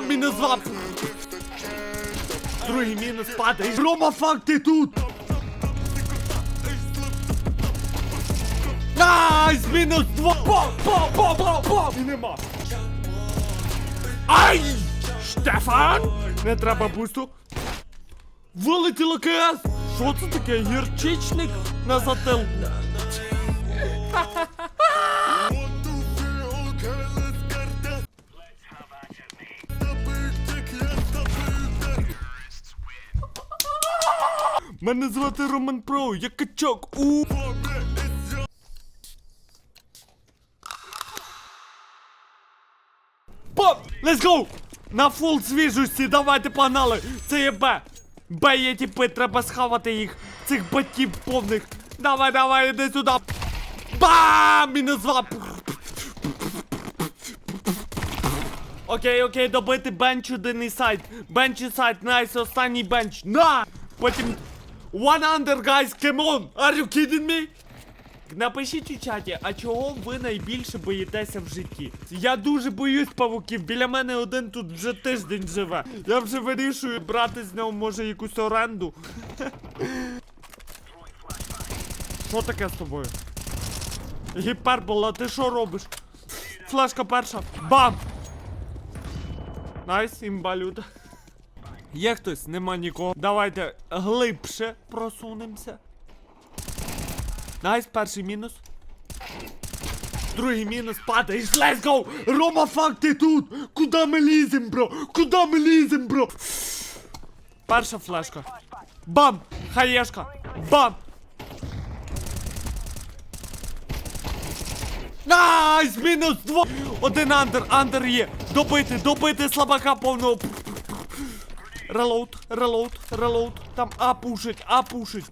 Мінус два! Другий мінус падає. Рома, фак, ти тут! Найс! Мінус два! Бам! Бам! Бам! Бам! Бам! І нема. Ай! Штефан! Не треба бусту. Вилетіло КС! Що це таке? Гірчичник на затилку. Мене звати Роман Про, я качок. У. Поп! Let's go! На фул свіжості, давайте погнали! Це є Б! Б є тіпи, треба схавати їх! Цих батьків повних! Давай, давай, іди сюди! Бам! Мінус два! Окей, окей, добити бенч один і сайт. Бенч і сайт, найс, останній бенч. На! Потім... One under, guys, come on! Are you kidding me? Напишіть у чаті, а чого ви найбільше боїтеся в житті? Я дуже боюсь павуків. Біля мене один тут вже тиждень живе. Я вже вирішую брати з нього може якусь оренду. Що таке з тобою? Гіпербола, ти що робиш? Флешка перша. Бам! Найс, імбалюта. Є хтось, нема нікого. Давайте глибше просунемося. Найс, перший мінус. Другий мінус, падаєш, let's go! Рома, фак, ти тут! Куда ми лізем, бро? Куда ми лізем, бро? Перша флешка. Бам! Хаєшка! Бам! Найс! Мінус два! Один андер, андер є! Добити, добити слабака повного! Релоуд, релоуд, релоуд. Там А пушить, А пушить.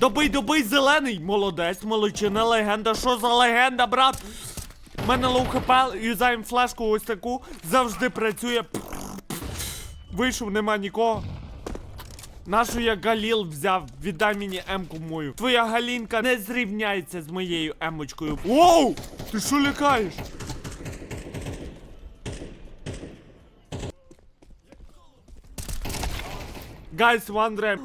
Добий, добий, зелений! Молодець, молодчина, легенда. Що за легенда, брат? У мене лоу хп, юзаємо флешку ось таку. Завжди працює. Вийшов, нема нікого. Нашу я Галіл взяв, віддай мені емку мою. Твоя галінка не зрівняється з моєю емочкою. Воу! Ти що лякаєш? One rep.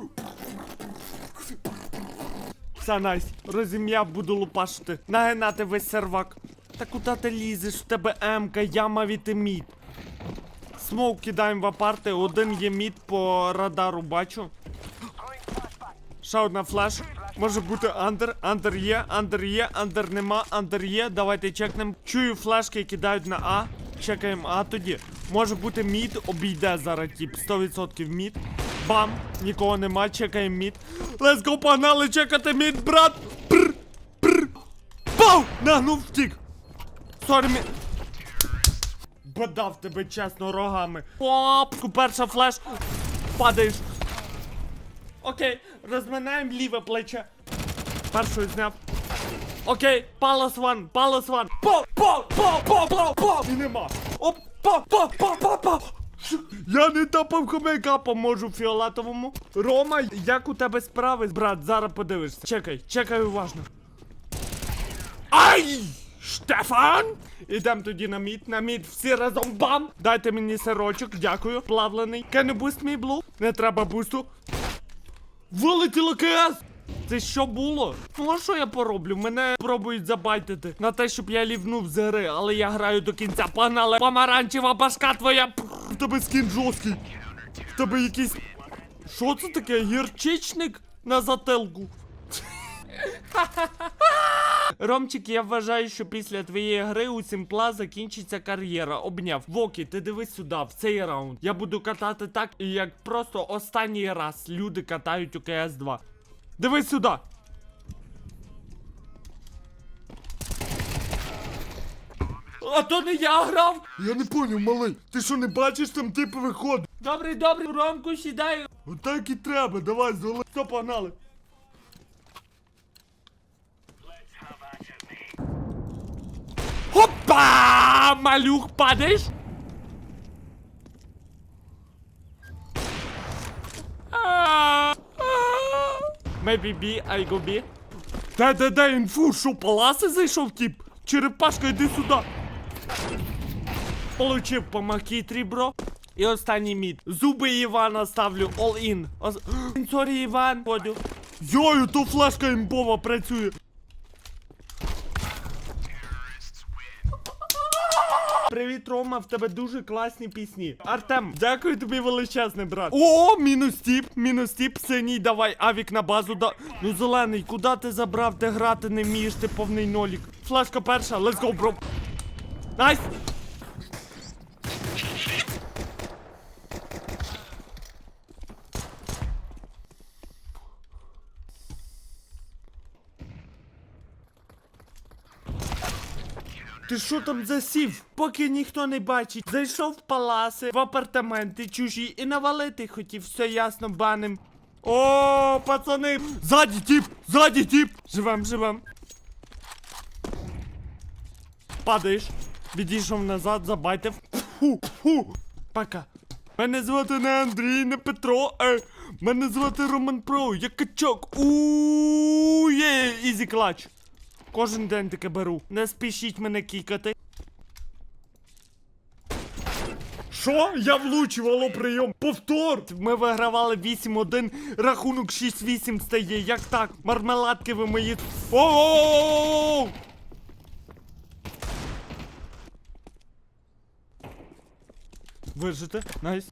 Все, найс. Розім'я буду лупашити. Нагинати весь сервак. Та куди ти лізеш? В тебе емка, яма від мід. Смоук кидаємо в апарти, один є мід по радару бачу. Ще одна флеш. Може бути андер. Андер є, андер є, андер нема, андер є. Давайте чекнемо. Чую флешки кидають на А. Чекаємо А тоді. Може бути мід, обійде зараз тип. 100% мід. Бам! Нікого нема, чекаємо мід. Let's go, погнали чекати мід, брат! Прр! Прр! Пау! Нагнув втік! Сорі, мі... Бодав тебе чесно рогами. Опку, перша флеш. Падаєш. Окей, розминаємо ліве плече. Першою зняв. Окей, палас ван, палас ван. По, по, по, по, по, по. І нема. Оп, по, по, по, по, по. Я не тапав хомяка, поможу фіолетовому. Рома, як у тебе справи, брат, зараз подивишся. Чекай, чекай уважно. Ай! Штефан! Ідем тоді на мід, на мід, всі разом бам! Дайте мені сирочок, дякую. Плавлений. Can you boost me, blue? Не треба бусту. Вилетіло КС! Це що було? Ну що я пороблю? Мене пробують забайтити на те, щоб я лівнув з гри, але я граю до кінця. Погнали! Помаранчева башка твоя! В тебе скін жорсткий! В тебе якийсь. Що це таке? Гірчичник на затилку? Ромчик, я вважаю, що після твоєї гри у Сімпла закінчиться кар'єра. Обняв. Вокі, ти дивись сюди, в цей раунд. Я буду катати так, як просто останній раз люди катають у КС 2. Дивись сюди. А то не я грав. Я не поняв, малий. Ти що не бачиш там типу виходить? Добрий, добрий, Ромку, сідай. Отак і треба, давай, золи. Все, погнали. Хопа! Малюх, падаєш? Maybe B, I go B. Дай, дай, дай інфу, що паласи зайшов тип? Черепашка, йди сюди. Получив по макітрі, бро. І останній мід. Зуби Івана ставлю all in. Ос... Сорі, Іван. Ходю. Йою, то флешка імбова працює. Привіт, Рома, в тебе дуже класні пісні. Артем, дякую тобі величезний, брат. О, мінус тіп, мінус тіп, синій, давай, авік на базу да. Ну, зелений, куди ти забрав, ти грати не вмієш, ти повний нолік. Флешка перша, let's go, бро. Найс! Ти що там засів? Поки ніхто не бачить. Зайшов в паласи, в апартаменти чужі і навалити хотів, все ясно, баним. О, пацани! Ззаді тіп! Ззаді тіп! Живем, живем. Падаєш. Відійшов назад, забайтив. Фу, фу. Пока. Мене звати не Андрій, не Петро. Е. Мене звати Роман Про, я качок. Ууу, є, ізі клач. Кожен день таке беру. Не спішіть мене кікати. Що? Я влучив, алло, прийом. Повтор! Ми вигравали 8-1, рахунок 6-8 стає. Як так? Мармеладки ви мої. О! Вижите? Найс.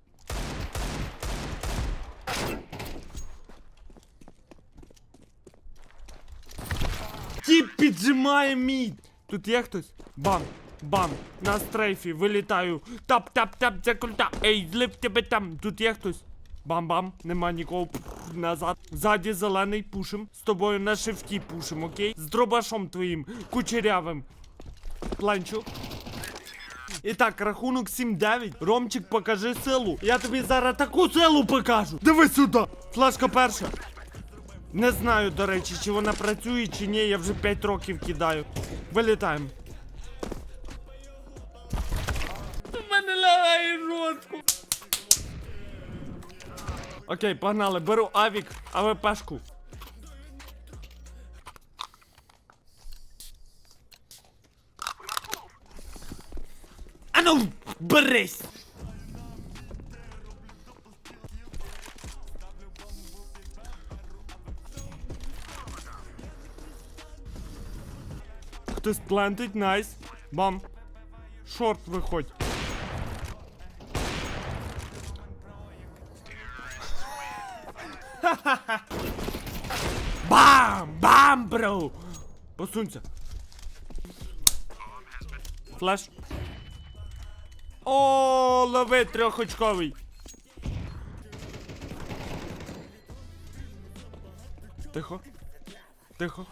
Тіп піджимає мід. Тут є хтось? Бам, бам, на стрейфі, вилітаю. Тап, тап, тап, це культа. Ей, злив тебе там. Тут є хтось. Бам-бам, нема нікого. Пф, назад. Ззаді зелений пушим. З тобою на шифті пушим, окей? З дробашом твоїм, кучерявим. Планчу. І так, рахунок 7-9. Ромчик, покажи силу. Я тобі зараз таку силу покажу. Диви сюди. Флешка перша. Не знаю, до речі, чи вона працює, чи ні, я вже 5 років кидаю. Вилітаємо. У мене лягає жорстко. Окей, погнали, беру авік, АВПшку. Ану, берись! Хтось плентить, найс. Бам. Шорт виходь. Бам! Бам, бро! Посунься. Флеш. О, лови трьохочковий. Тихо. Тихо.